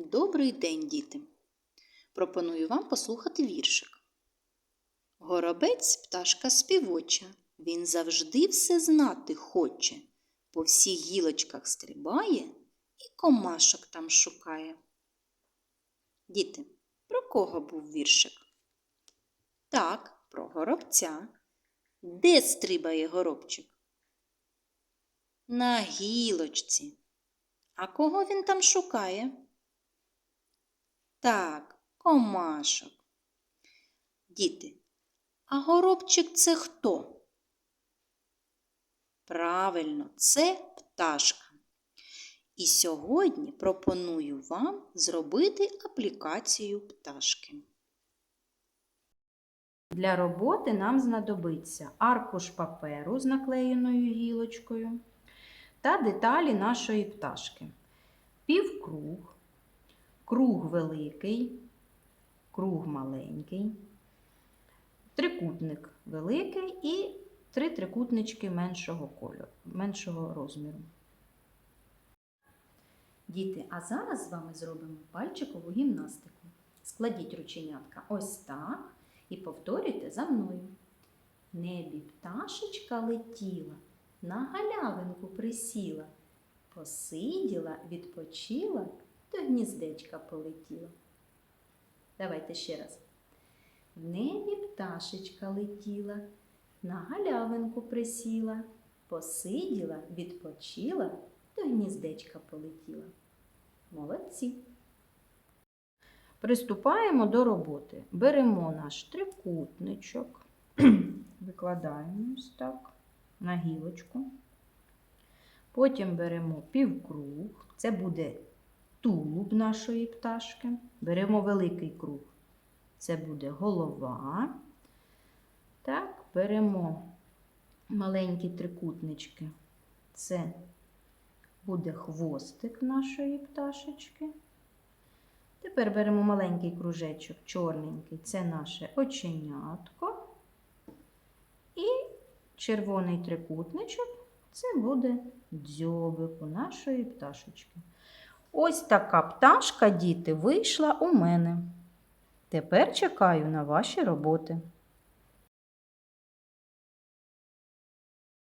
Добрий день, діти! Пропоную вам послухати віршик. Горобець пташка співоча, він завжди все знати хоче, по всіх гілочках стрибає і комашок там шукає. Діти, про кого був віршик? Так, про горобця. Де стрибає горобчик? На гілочці. А кого він там шукає? Так, комашок. Діти, а горобчик це хто? Правильно, це пташка. І сьогодні пропоную вам зробити аплікацію пташки. Для роботи нам знадобиться аркуш паперу з наклеєною гілочкою та деталі нашої пташки. Півкруг, круг великий, круг маленький, трикутник великий і три трикутнички меншого кольору, меншого розміру. Діти, а зараз з вами зробимо пальчикову гімнастику. Складіть рученятка ось так і повторюйте за мною. Небі пташечка летіла, на галявинку присіла, посиділа, відпочила, гніздечка полетіла. Давайте ще раз. В небі пташечка летіла, на галявинку присіла, посиділа, відпочила, до гніздечка полетіла. Молодці! Приступаємо до роботи. Беремо наш трикутничок, викладаємо ось так на гілочку. Потім беремо півкруг, це буде тулуб нашої пташки. Беремо великий круг, це буде голова. Так, беремо маленькі трикутнички, це буде хвостик нашої пташечки. Тепер беремо маленький кружечок, чорненький, це наше оченятко. І червоний трикутничок це буде дзьобик у нашої пташечки. Ось така пташка, діти, вийшла у мене. Тепер чекаю на ваші роботи.